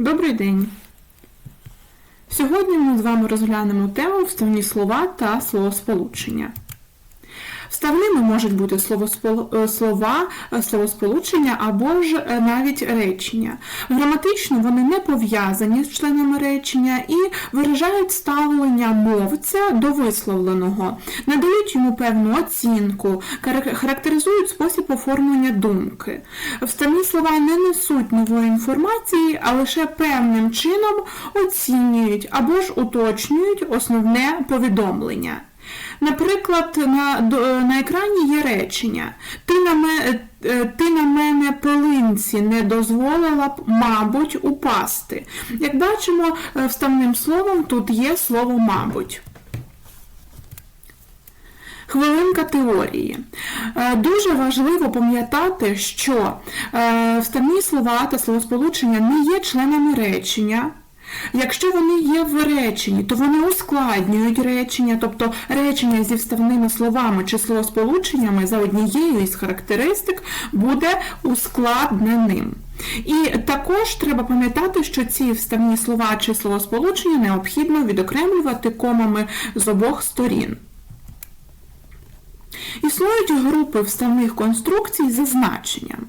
Добрий день! Сьогодні ми з вами розглянемо тему вставні слова та словосполучення. Вставними можуть бути е, слова, е, словосполучення або ж е, навіть речення. Граматично вони не пов'язані з членами речення і виражають ставлення мовця до висловленого, надають йому певну оцінку, характеризують спосіб оформлення думки. Вставні слова не несуть нової інформації, а лише певним чином оцінюють або ж уточнюють основне повідомлення. Наприклад, на, на екрані є речення. Ти на, ме, е, ти на мене пилинці не дозволила б, мабуть, упасти. Як бачимо, е, вставним словом тут є слово мабуть. Хвилинка теорії. Е, Дуже важливо пам'ятати, що е, вставні слова та словосполучення не є членами речення. Якщо вони є в реченні, то вони ускладнюють речення, тобто речення зі вставними словами чи словосполученнями за однією із характеристик буде ускладненим. І також треба пам'ятати, що ці вставні слова чи словосполучення необхідно відокремлювати комами з обох сторін. Існують групи вставних конструкцій за значенням.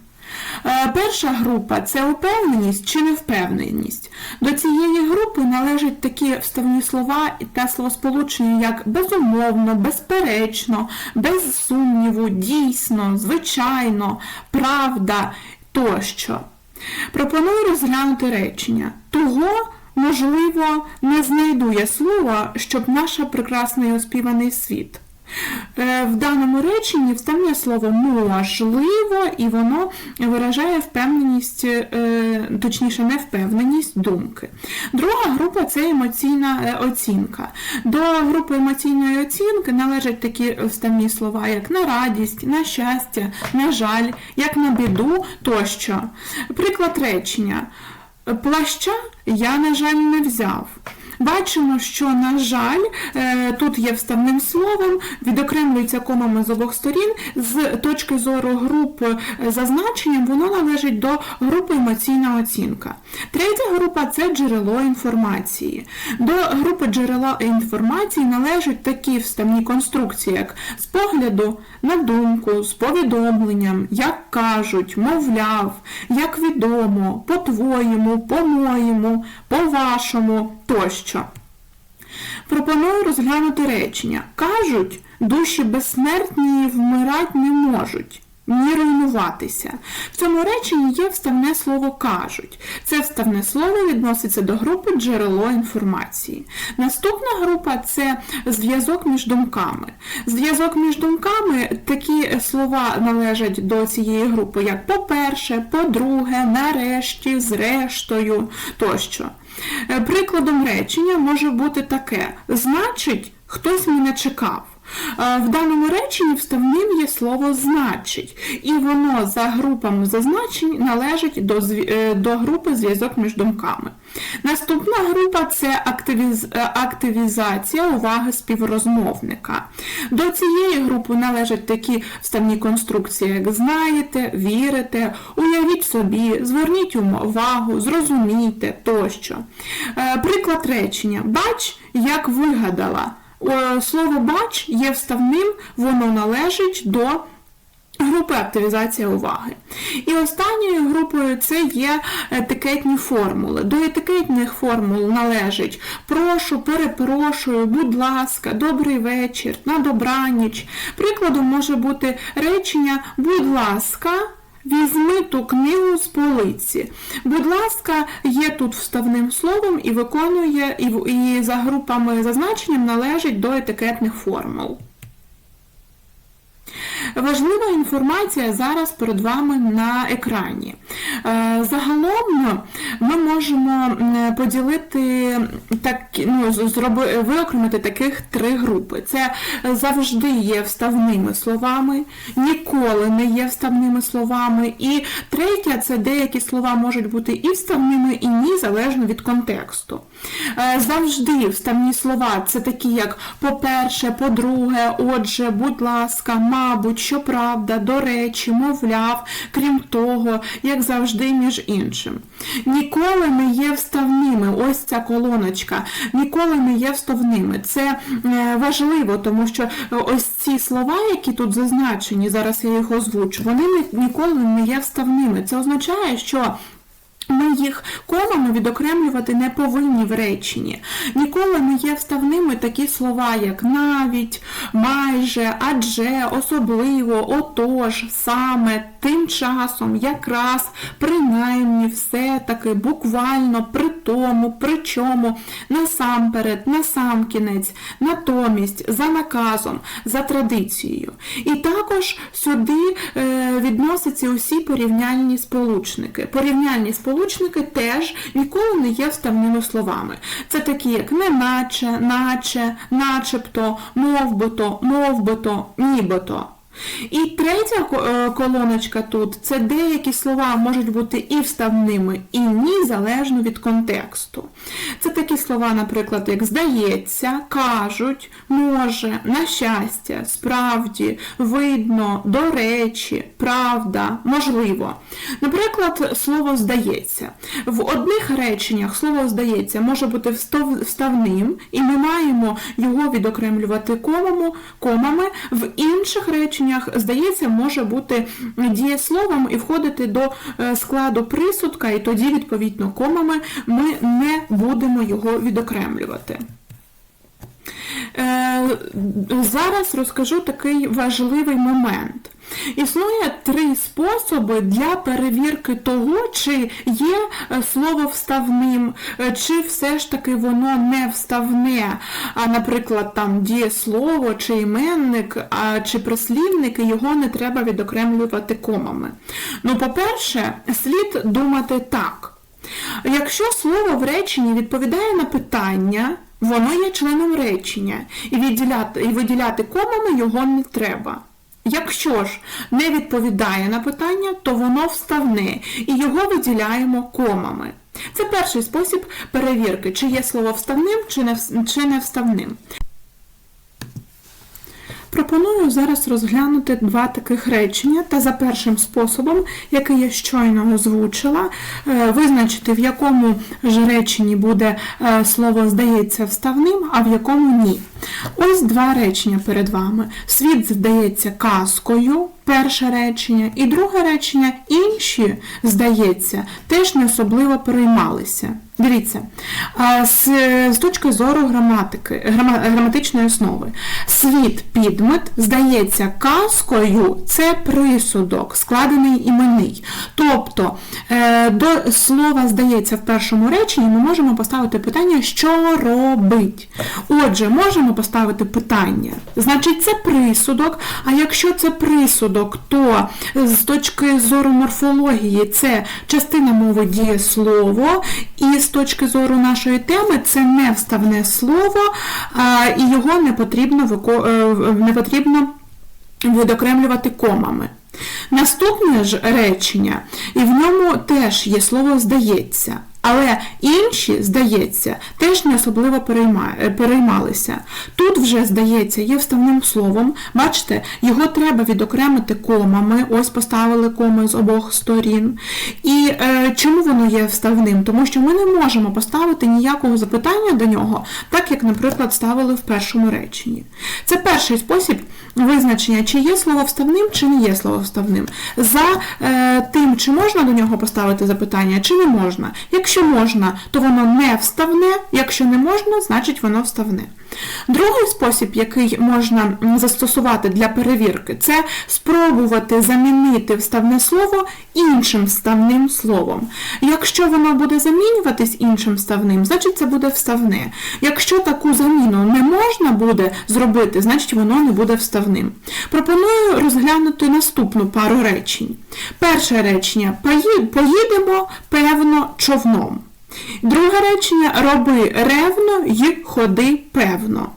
Е, Перша група це упевненість чи невпевненість. До цієї групи належать такі вставні слова та словосполучення, як безумовно, безперечно, без сумніву, дійсно, звичайно, правда тощо. Пропоную розглянути речення. Того, можливо, не знайду я слова, щоб наша прекрасний і оспіваний світ. Е, В даному реченні вставне слово можливо, і воно виражає впевненість, е, точніше, невпевненість думки. Друга група це емоційна е, оцінка. До групи емоційної оцінки належать такі вставні слова, як на радість, на щастя, на жаль, як на біду тощо. Приклад речення. Плаща я, на жаль, не взяв. Бачимо, що, на жаль, е, тут є вставним словом, відокремлюється комами з обох сторін. З точки зору групи е, за значенням, воно належить до групи емоційна оцінка. Третя група це джерело інформації. До групи джерела інформації належать такі вставні конструкції, як з погляду на думку, з повідомленням, як кажуть, мовляв, як відомо, по-твоєму, по-моєму, по-вашому тощо. Пропоную розглянути речення. Кажуть, душі безсмертні вмирать не можуть. Ні руйнуватися. В цьому реченні є вставне слово кажуть. Це вставне слово відноситься до групи джерело інформації. Наступна група це зв'язок між думками. Зв'язок між думками такі слова належать до цієї групи, як по-перше, по-друге, нарешті, зрештою тощо. Е, Прикладом речення може бути таке: значить, хтось мене чекав. Е, В даному реченні вставним є слово значить, і воно за групами зазначень належить до, е, до групи зв'язок між думками. Наступна група це активіз- е, активізація уваги співрозмовника. До цієї групи належать такі вставні конструкції, як знаєте, вірите, уявіть собі, зверніть увагу, зрозумійте тощо. Приклад речення. Бач, як вигадала. Е, Слово бач є вставним, воно належить до групи активізація уваги. І останньою групою це є етикетні формули. До етикетних формул належить прошу, перепрошую, будь ласка, добрий вечір, на добраніч. Прикладом може бути речення будь ласка. Візьми ту книгу з полиці. Будь ласка, є тут вставним словом і виконує, і, і за групами зазначенням належить до етикетних формул. Важлива інформація зараз перед вами на екрані. Е, Загалом ми можемо поділити так, ну, зроби, виокремити таких три групи. Це завжди є вставними словами, ніколи не є вставними словами. І третя це деякі слова можуть бути і вставними, і ні, залежно від контексту. Е, Завжди вставні слова це такі, як по-перше, по-друге, отже, будь ласка, мабуть, щоправда, до речі, мовляв, крім того, як завжди, між іншим. Ніколи не є вставними, ось ця колоночка, ніколи не є вставними. Це е, важливо, тому що е, ось ці слова, які тут зазначені, зараз я їх озвучу, вони ніколи не є вставними. Це означає, що ми їх колами відокремлювати не повинні в реченні. Ніколи не є вставними такі слова, як навіть, майже, адже, особливо, отож, саме, тим часом, якраз, принаймні, все-таки, буквально, при тому, при чому, насамперед, насамкінець, натомість, за наказом, за традицією. І також сюди е, відносяться усі порівняльні сполучники. Порівняльні сполучники теж ніколи не є вставними словами. Це такі, як неначе, наче, начебто, мовбито, мовбито, нібито. І третя е, колоночка тут це деякі слова можуть бути і вставними, і ні, залежно від контексту. Це такі слова, наприклад, як здається, кажуть, може, на щастя, справді, видно, до речі, правда, можливо. Наприклад, слово здається. В одних реченнях слово здається може бути вставним, і ми маємо його відокремлювати комами, комами. В інших реченнях, здається, може бути дієсловом і входити до е, складу присудка, і тоді, відповідно, комами ми не будемо його відокремлювати. Е, Зараз розкажу такий важливий момент. Існує три способи для перевірки того, чи є е, слово вставним, е, чи все ж таки воно не вставне, а, наприклад, там дієслово, чи іменник, а, чи прислівник, і його не треба відокремлювати комами. Ну, по-перше, слід думати так. Якщо слово в реченні відповідає на питання, воно є членом речення, і виділяти, і виділяти комами його не треба. Якщо ж не відповідає на питання, то воно вставне, і його виділяємо комами. Це перший спосіб перевірки, чи є слово вставним, чи не вставним. Пропоную зараз розглянути два таких речення та за першим способом, який я щойно озвучила, е, визначити, в якому ж реченні буде е, слово здається вставним, а в якому ні. Ось два речення перед вами. Світ здається казкою, перше речення, і друге речення інші, здається, теж не особливо переймалися. Дивіться, з, з точки зору граматики, грама, граматичної основи, світ підмет здається казкою, це присудок, складений іменний. Тобто е, до слова здається в першому реченні ми можемо поставити питання, що робить. Отже, можемо поставити питання. Значить, це присудок, а якщо це присудок, то з точки зору морфології це частина мови дієслово, і з точки зору нашої теми це не вставне слово, і його не потрібно, е, не потрібно відокремлювати комами. Наступне ж речення, і в ньому теж є слово здається. Але інші, здається, теж не особливо е, переймалися. Тут вже, здається, є вставним словом. Бачите, його треба відокремити комами. Ось поставили коми з обох сторін. І е, чому воно є вставним? Тому що ми не можемо поставити ніякого запитання до нього, так як, наприклад, ставили в першому реченні. Це перший спосіб визначення, чи є слово вставним, чи не є слово вставним. За е, тим, чи можна до нього поставити запитання, чи не можна. Якщо можна, то воно не вставне, якщо не можна, значить воно вставне. Другий спосіб, який можна застосувати для перевірки, це спробувати замінити вставне слово іншим вставним словом. Якщо воно буде замінюватись іншим вставним, значить це буде вставне. Якщо таку заміну не можна буде зробити, значить воно не буде вставним. Пропоную розглянути наступну пару речень. Перше речення поїдемо, певно, човном. Друге речення роби ревно й ходи певно.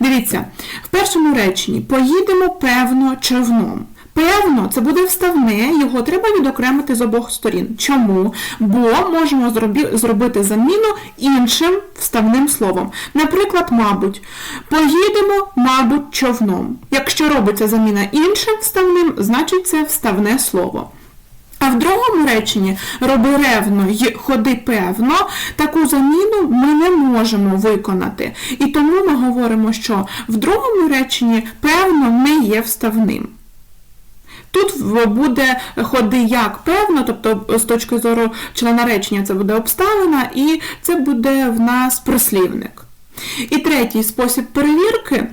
Дивіться, в першому реченні поїдемо певно човном. Певно, це буде вставне, його треба відокремити з обох сторін. Чому? Бо можемо зробити заміну іншим вставним словом. Наприклад, мабуть, поїдемо, мабуть, човном. Якщо робиться заміна іншим вставним, значить це вставне слово. А в другому реченні роби ревно й ходи певно, таку заміну ми не можемо виконати. І тому ми говоримо, що в другому реченні певно не є вставним. Тут буде ходи як певно, тобто з точки зору члена речення це буде обставина, і це буде в нас прислівник. І третій спосіб перевірки,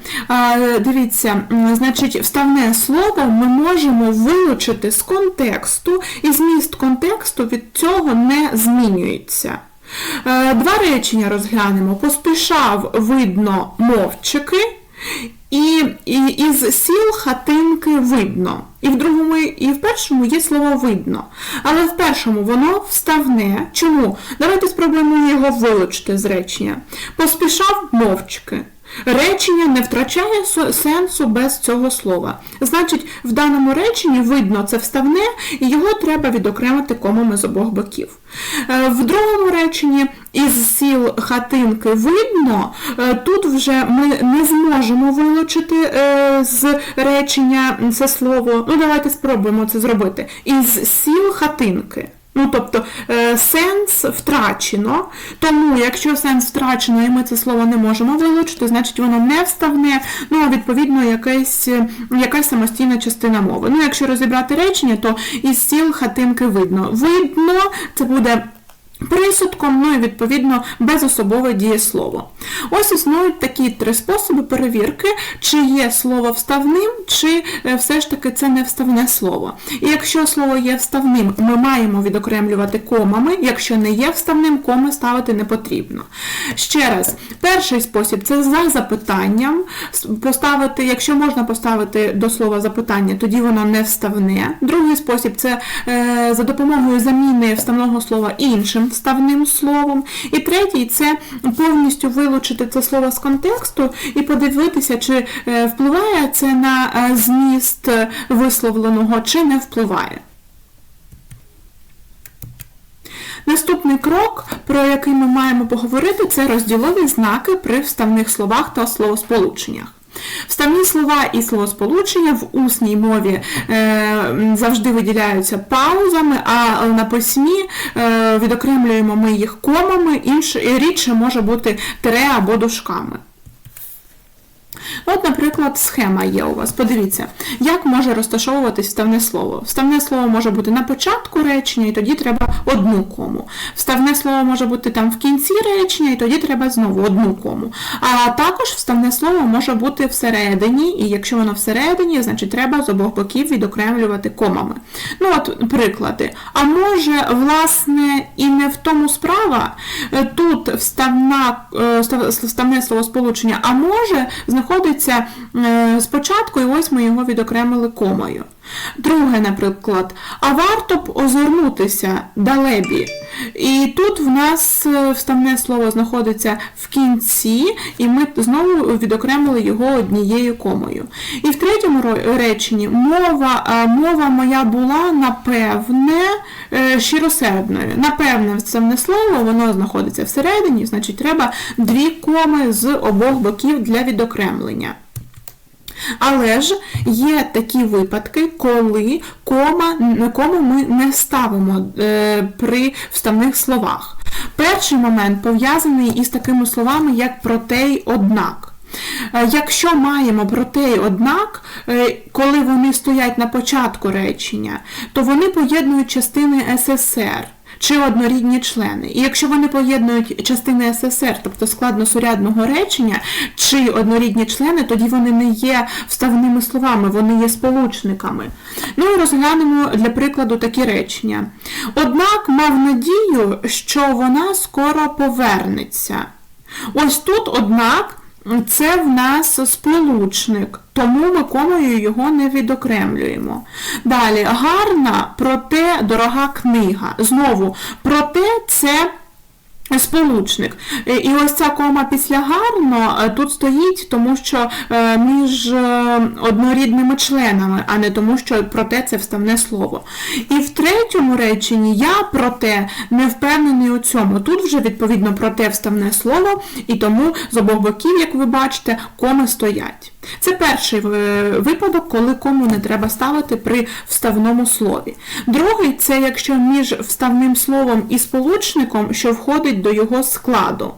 дивіться, значить, вставне слово ми можемо вилучити з контексту, і зміст контексту від цього не змінюється. Е, Два речення розглянемо. Поспішав, видно, мовчики. І, і із сіл хатинки видно. І в другому, і в першому є слово видно. Але в першому воно вставне. Чому? Давайте спробуємо його вилучити з речення. Поспішав мовчки. Речення не втрачає сенсу без цього слова. Значить, в даному реченні видно це вставне, і його треба відокремити комами з обох боків. Е, В другому реченні із сіл хатинки видно, е, тут вже ми не зможемо вилучити е, з речення це слово. Ну, давайте спробуємо це зробити. Із сіл хатинки. Ну, тобто е, сенс втрачено, тому якщо сенс втрачено і ми це слово не можемо вилучити, значить воно не вставне, ну, а відповідно якась, е, якась самостійна частина мови. Ну, якщо розібрати речення, то із сіл хатинки видно. Видно, це буде присудком, ну і відповідно безособове дієслово. Ось існують такі три способи перевірки, чи є слово вставним, чи е, все ж таки це не вставне слово. І якщо слово є вставним, ми маємо відокремлювати комами, якщо не є вставним, коми ставити не потрібно. Ще раз, перший спосіб це за запитанням. Поставити, якщо можна поставити до слова запитання, тоді воно не вставне. Другий спосіб це е, за допомогою заміни вставного слова іншим вставним словом. І третій це повністю вилучити це слово з контексту і подивитися, чи е, впливає це на е, зміст е, висловленого, чи не впливає. Наступний крок, про який ми маємо поговорити, це розділові знаки при вставних словах та словосполученнях. Вставні слова і словосполучення в усній мові е, завжди виділяються паузами, а на письмі е, відокремлюємо ми їх комами, інше, рідше може бути тире або дужками. От, наприклад, схема є у вас. Подивіться, як може розташовуватись вставне слово. Вставне слово може бути на початку речення, і тоді треба одну кому. Вставне слово може бути там в кінці речення, і тоді треба знову одну кому. А також вставне слово може бути всередині, і якщо воно всередині, значить треба з обох боків відокремлювати комами. Ну от приклади. А може, власне, і не в тому справа. Е, Тут вставна, е, став- вставне словосполучення, а може знаходиться е, спочатку, і ось ми його відокремили комою. Друге, наприклад, а варто б озирнутися далебі. І тут в нас е, вставне слово знаходиться в кінці, і ми знову відокремили його однією комою. І в третьому реченні мова, мова моя була напевне е, щиросердною. Напевне вставне слово, воно знаходиться всередині, значить треба дві коми з обох боків для відокремлення. Але ж є такі випадки, коли кома, кому ми не ставимо е, при вставних словах. Перший момент пов'язаний із такими словами, як проте й однак. Е, Якщо маємо проте й однак, е, коли вони стоять на початку речення, то вони поєднують частини СССР чи однорідні члени. І якщо вони поєднують частини СССР, тобто складносурядного речення, чи однорідні члени, тоді вони не є вставними словами, вони є сполучниками. Ну і розглянемо для прикладу такі речення. Однак мав надію, що вона скоро повернеться. Ось тут, однак, це в нас сполучник, тому ми комою його не відокремлюємо. Далі, гарна, проте дорога книга. Знову, проте це сполучник. Е, І ось ця кома після гарно е, тут стоїть, тому що е, між однорідними членами, а не тому, що проте це вставне слово. І в третьому реченні я проте не впевнений у цьому. Тут вже відповідно проте вставне слово, і тому з обох боків, як ви бачите, коми стоять. Це перший е, випадок, коли кому не треба ставити при вставному слові. Другий це якщо між вставним словом і сполучником, що входить до його складу.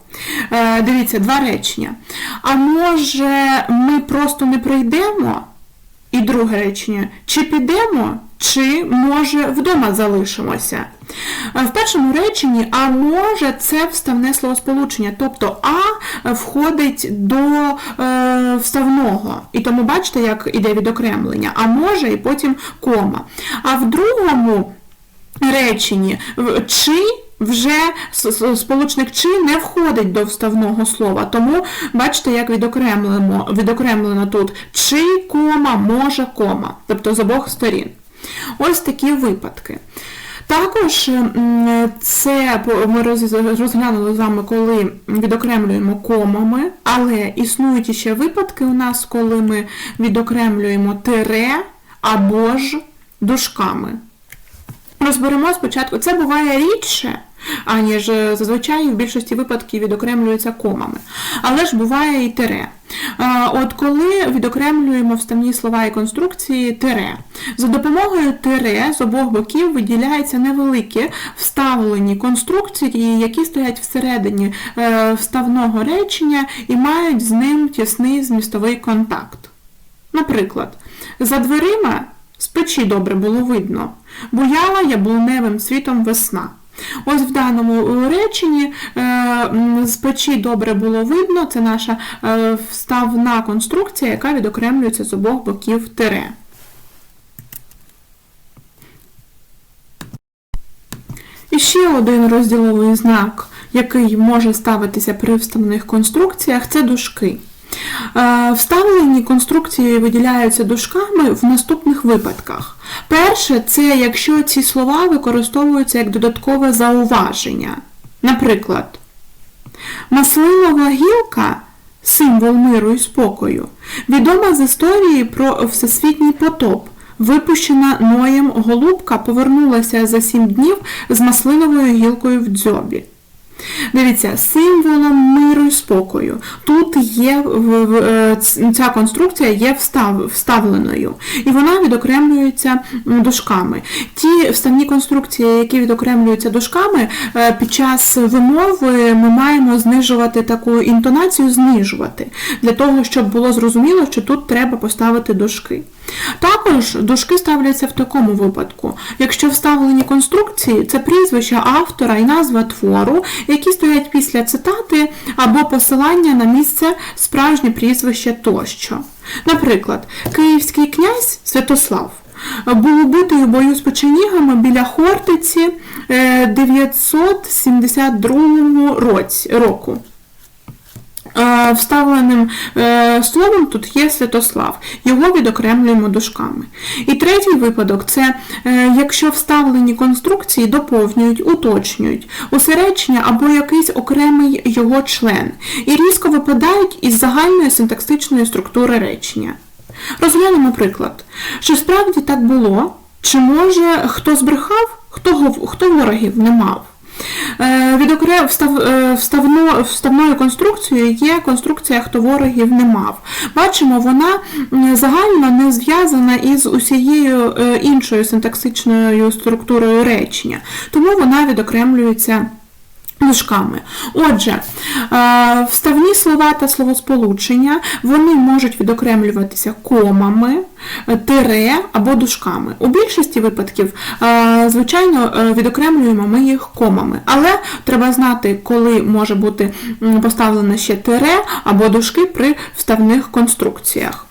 Е, Дивіться, два речення. А може ми просто не прийдемо? І друге речення: чи підемо, чи може вдома залишимося? В першому реченні, а може це вставне словосполучення, тобто а входить до е, вставного. І тому бачите, як іде відокремлення, а може і потім кома. А в другому реченні чи вже сполучник чи не входить до вставного слова. Тому бачите, як відокремлено, відокремлено тут чи кома, може кома, тобто з обох сторін. Ось такі випадки. Також це ми розглянули з вами, коли відокремлюємо комами, але існують іще випадки у нас, коли ми відокремлюємо тире або ж дужками. Розберемо спочатку. Це буває рідше, аніж е, зазвичай в більшості випадків відокремлюється комами. Але ж буває і тире. От коли відокремлюємо вставні слова і конструкції тире. За допомогою тире з обох боків виділяються невеликі вставлені конструкції, які стоять всередині е, вставного речення і мають з ним тісний змістовий контакт. Наприклад, за дверима з печі добре було видно, буяла яблуневим світом весна. Ось в даному реченні е, з печі добре було видно, це наша е, вставна конструкція, яка відокремлюється з обох боків тире. І ще один розділовий знак, який може ставитися при вставних конструкціях, це дужки. Е, Вставлені конструкції виділяються дужками в наступних випадках. Перше, це якщо ці слова використовуються як додаткове зауваження. Наприклад, маслинова гілка символ миру і спокою, відома з історії про всесвітній потоп. Випущена Ноєм голубка повернулася за сім днів з маслиновою гілкою в дзьобі. Дивіться, символом миру і спокою. Тут є е, ця конструкція є вставленою, і вона відокремлюється м, дужками. Ті вставні конструкції, які відокремлюються дужками, е, під час вимови ми маємо знижувати таку інтонацію, знижувати, для того, щоб було зрозуміло, що тут треба поставити дужки. Також дужки ставляться в такому випадку. Якщо вставлені конструкції, це прізвище автора і назва твору, які стоять після цитати або посилання на місце справжнє прізвище тощо. Наприклад, київський князь Святослав був убитий у бою з печенігами біля Хортиці е, 972 році, року. Вставленим е, словом тут є Святослав, його відокремлюємо дужками. І третій випадок це е, якщо вставлені конструкції доповнюють, уточнюють усе речення або якийсь окремий його член, і різко випадають із загальної синтаксичної структури речення. Розглянемо приклад. Чи справді так було? Чи може хто збрехав, хто, хто ворогів не мав? Е, Відокрем е, вставно, вставною конструкцією є конструкція, хто ворогів не мав. Бачимо, вона загально не зв'язана із усією е, іншою синтаксичною структурою речення, тому вона відокремлюється дужками. Отже, е, вставні слова та словосполучення вони можуть відокремлюватися комами, е, тире або дужками. У більшості випадків, е, звичайно, відокремлюємо ми їх комами, але треба знати, коли може бути поставлено ще тире або дужки при вставних конструкціях.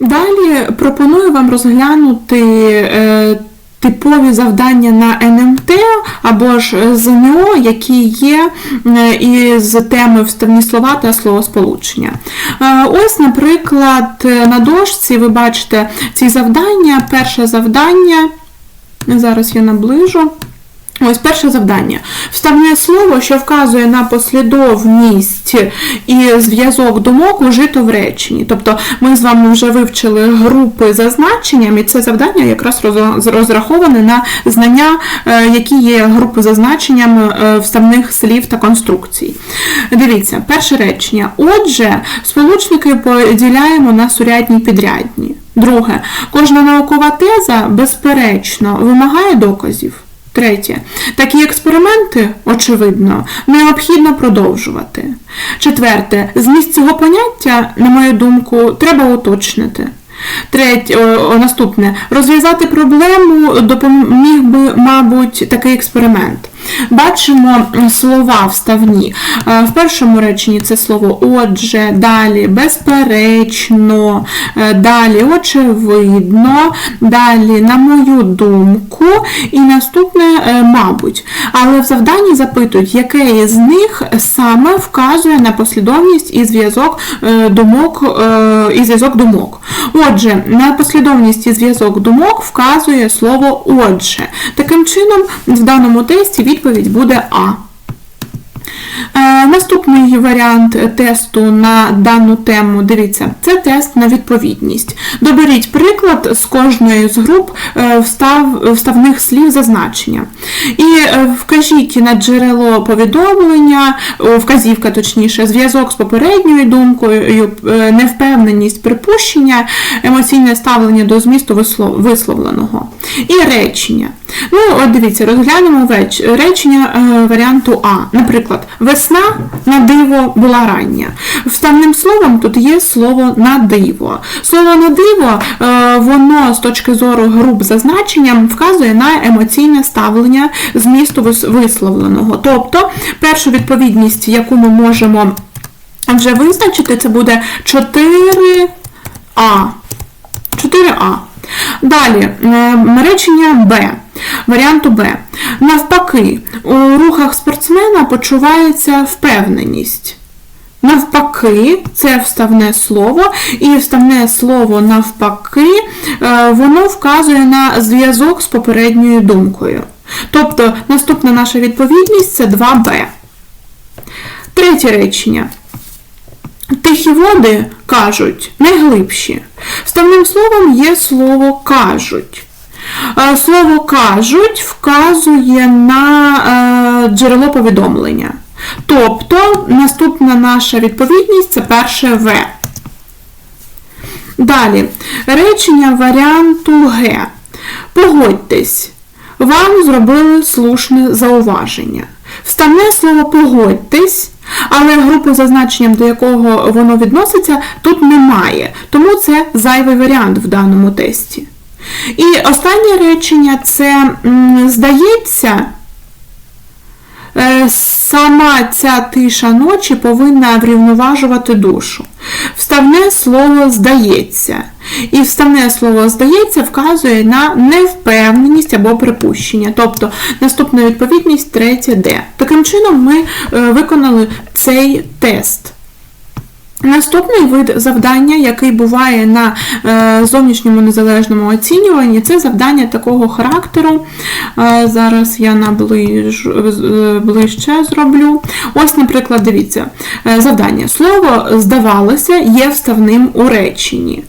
Далі пропоную вам розглянути типові завдання на НМТ або ж ЗНО, які є е, із теми вставні слова та словосполучення. Е, Ось, наприклад, е, на дошці ви бачите ці завдання. Перше завдання, зараз я наближу. Ось перше завдання. Вставне слово, що вказує на послідовність і зв'язок думок ужито в реченні. Тобто ми з вами вже вивчили групи за значенням, і це завдання якраз розраховане на знання, е, які є групи за значенням е, вставних слів та конструкцій. Дивіться, перше речення. Отже, сполучники поділяємо на сурядні підрядні. Друге, кожна наукова теза, безперечно, вимагає доказів. Третє. Такі експерименти, очевидно, необхідно продовжувати. Четверте. Зміст цього поняття, на мою думку, треба уточнити. Третє, о, наступне. Розв'язати проблему допоміг би, мабуть, такий експеримент. Бачимо слова вставні. Е, В першому реченні це слово отже, далі безперечно, е, далі очевидно, далі, на мою думку, і наступне, е, мабуть. Але в завданні запитують, яке із них саме вказує на послідовність і зв'язок думок, і зв'язок думок. Отже, на послідовність і зв'язок думок вказує слово отже. Таким чином, в даному тесті відповідь буде А. Е, Наступний варіант тесту на дану тему, дивіться, це тест на відповідність. Доберіть приклад з кожної з груп е, встав, вставних слів за значення. І е, вкажіть на джерело повідомлення, вказівка точніше, зв'язок з попередньою думкою, невпевненість припущення, емоційне ставлення до змісту висловленого. І речення. Ну, от дивіться, розглянемо речення е, варіанту А. Наприклад, весна на диво була рання. Вставним словом тут є слово на диво. Слово на диво, е, воно з точки зору груп за значенням вказує на емоційне ставлення змісту висловленого. Тобто, першу відповідність, яку ми можемо вже визначити, це буде 4А. 4А. Далі, е, речення Б. Варіанту Б. Навпаки, у рухах спортсмена почувається впевненість. Навпаки, це вставне слово, і вставне слово навпаки, е, воно вказує на зв'язок з попередньою думкою. Тобто, наступна наша відповідність це 2Б. Третє речення. Тихі води кажуть найглибші. Вставним словом є слово кажуть. Е, Слово кажуть вказує на е, джерело повідомлення. Тобто наступна наша відповідність це перше В. Далі, речення варіанту Г. Погодьтесь, вам зробили слушне зауваження. Вставне слово погодьтесь, але групи за значенням, до якого воно відноситься, тут немає. Тому це зайвий варіант в даному тесті. І останнє речення це здається. Е, Сама ця тиша ночі повинна врівноважувати душу. Вставне слово здається. І вставне слово здається вказує на невпевненість або припущення. Тобто наступна відповідність третє Д. Таким чином ми е, виконали цей тест. Наступний вид завдання, який буває на е, зовнішньому незалежному оцінюванні, це завдання такого характеру. Е, зараз я наближ, е, ближче зроблю. Ось, наприклад, дивіться, завдання. Слово здавалося є вставним у реченні.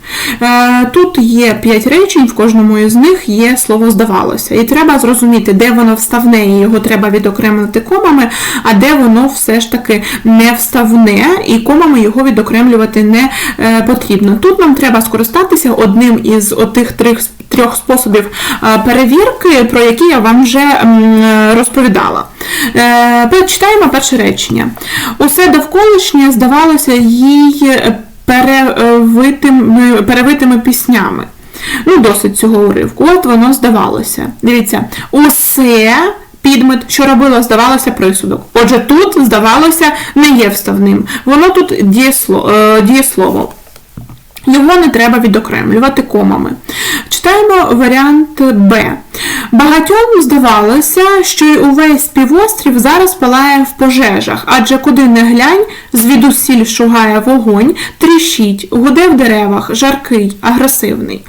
Тут є 5 речень, в кожному із них є слово здавалося. І треба зрозуміти, де воно вставне, і його треба відокремити комами, а де воно все ж таки не вставне, і комами його відокремлювати не е, потрібно. Тут нам треба скористатися одним із отих трьох, трьох способів е, перевірки, про які я вам вже розповідала. Е, Прочитаємо перше речення. Усе довколишнє здавалося їй перевитими, перевитими піснями. Ну, досить цього уривку. От воно здавалося. Дивіться, усе підмет, що робило, здавалося присудок. Отже, тут, здавалося, не є вставним. Воно тут е, дієслово. Його не треба відокремлювати комами. Читаємо варіант Б. Багатьом здавалося, що й увесь півострів зараз палає в пожежах, адже куди не глянь, звідусіль шугає вогонь, тріщить, гуде в деревах, жаркий, агресивний.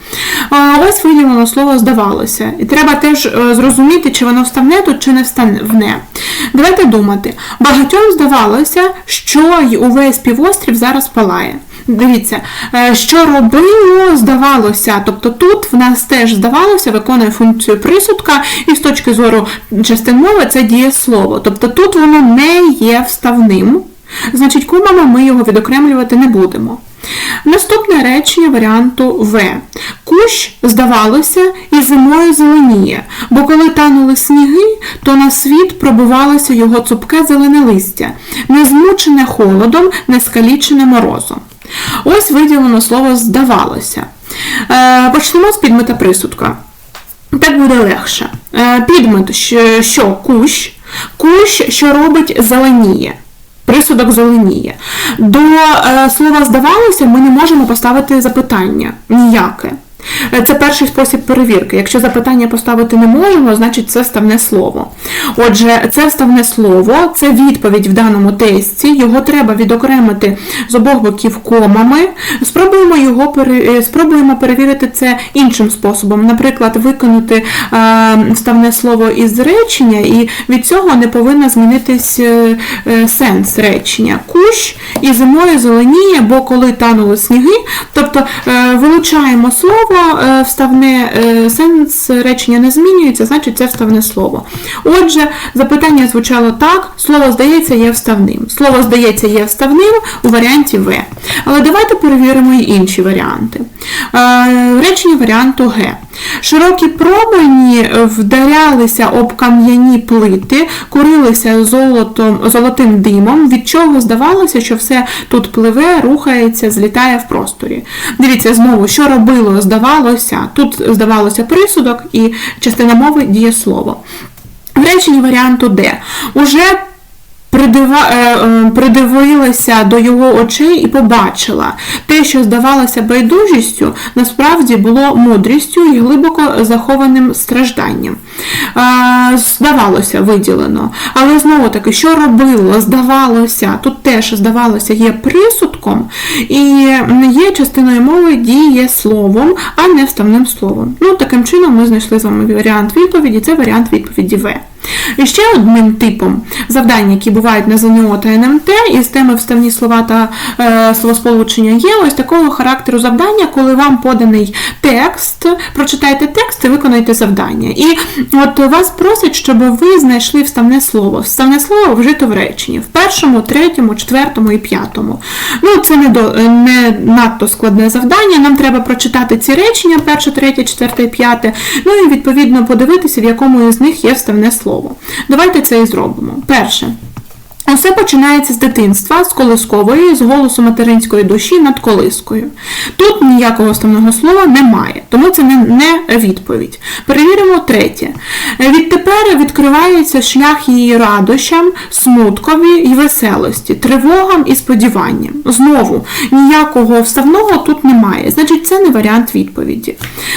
Ось виділено слово здавалося. І треба теж е, зрозуміти, чи воно вставне тут, чи не вставне. Давайте думати. Багатьом здавалося, що й увесь півострів зараз палає. Дивіться, е, що робило, здавалося. Тобто тут в нас теж здавалося, виконує функцію присудка, і з точки зору частин мови це дієслово. Тобто тут воно не є вставним, значить, кумами ми його відокремлювати не будемо. Наступне речення варіанту В. Кущ, здавалося, і зимою зеленіє, бо коли танули сніги, то на світ пробивалося його цупке зелене листя, не змучене холодом, не скалічене морозом. Ось виділено слово здавалося. Е, Почнемо з підмета присудка. Так буде легше. Е, Підмет, що, кущ, кущ, що робить зеленіє. Присудок зеленіє. До е, слова здавалося, ми не можемо поставити запитання ніяке. Е, Це перший спосіб перевірки. Якщо запитання поставити не можемо, значить це вставне слово. Отже, це вставне слово, це відповідь в даному тесті, його треба відокремити з обох боків комами. Спробуємо його е, спробуємо перевірити це іншим способом. Наприклад, виконати е, вставне слово із речення, і від цього не повинен змінитись е, е, сенс речення. Кущ і зимою зеленіє, бо коли танули сніги, тобто е, вилучаємо слово, е, вставне е, сенс речення не змінюється, значить це вставне слово. Отже, запитання звучало так: слово здається є вставним. Слово здається є вставним у варіанті В. Але давайте перевіримо і інші варіанти. Е, Речення варіанту Г. Широкі промені вдарялися об кам'яні плити, курилися золотом, золотим димом, від чого здавалося, що все тут пливе, рухається, злітає в просторі. Дивіться знову, що робило, здавалося. Тут здавалося присудок і частина мови дієслово. В реченні варіанту Д. Уже придивилася до його очей і побачила. Те, що здавалося байдужістю, насправді було мудрістю і глибоко захованим стражданням. Е, Здавалося, виділено. Але знову таки, що робило? Здавалося, тут теж здавалося, є присудком і є частиною мови діє словом, а не вставним словом. Ну, таким чином ми знайшли з вами варіант відповіді, це варіант відповіді В. І ще одним типом завдань, які бувають на ЗНО та НМТ, із теми вставні слова та е, словосполучення є ось такого характеру завдання, коли вам поданий текст, прочитайте текст і виконайте завдання. І от вас просять, щоб ви знайшли вставне слово. Вставне слово вжито в реченні в першому, третьому, четвертому і п'ятому. Ну, це не, до, не надто складне завдання. Нам треба прочитати ці речення: перше, третє, четверте і п'яте. Ну і відповідно подивитися, в якому із них є вставне слово. Давайте це і зробимо. Перше. Усе починається з дитинства, з колискової, з голосу материнської душі над колискою. Тут ніякого основного слова немає, тому це не, не відповідь. Перевіримо третє. Відтепер відкривається шлях її радощам, смуткові і веселості, тривогам і сподіванням. Знову, ніякого вставного тут немає, значить це не варіант відповіді.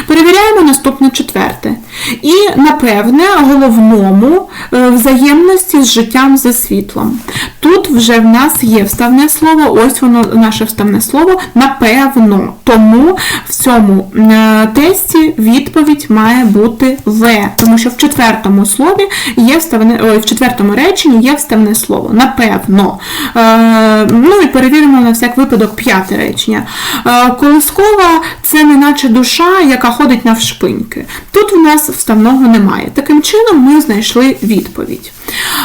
Перевіряємо наступне четверте. І, напевне, головному е, взаємності з життям за світлом. Тут вже в нас є вставне слово, ось воно наше вставне слово, напевно. Тому в цьому е, тесті відповідь має бути В, тому що в четвертому слові є вставне, ой, в четвертому реченні є вставне слово. Напевно. Е, ну і перевіримо на всяк випадок п'яте речення. Е, колискова це не наче душа, яка ходить навшпиньки. Тут в нас вставного немає. Таким чином ми знайшли відповідь.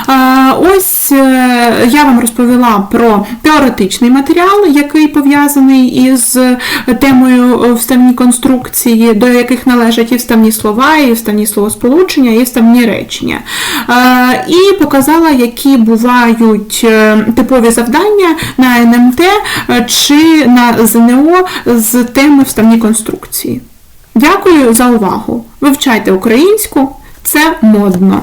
Е, Ось е, я вам розповіла про теоретичний матеріал, який пов'язаний із темою вставні конструкції, до яких належать і вставні слова, і вставні словосполучення, і вставні речення. Е, І показала, які бувають е, типові завдання на НМТ е, чи на ЗНО з теми вставні конструкції. Дякую за увагу! Вивчайте українську, це модно!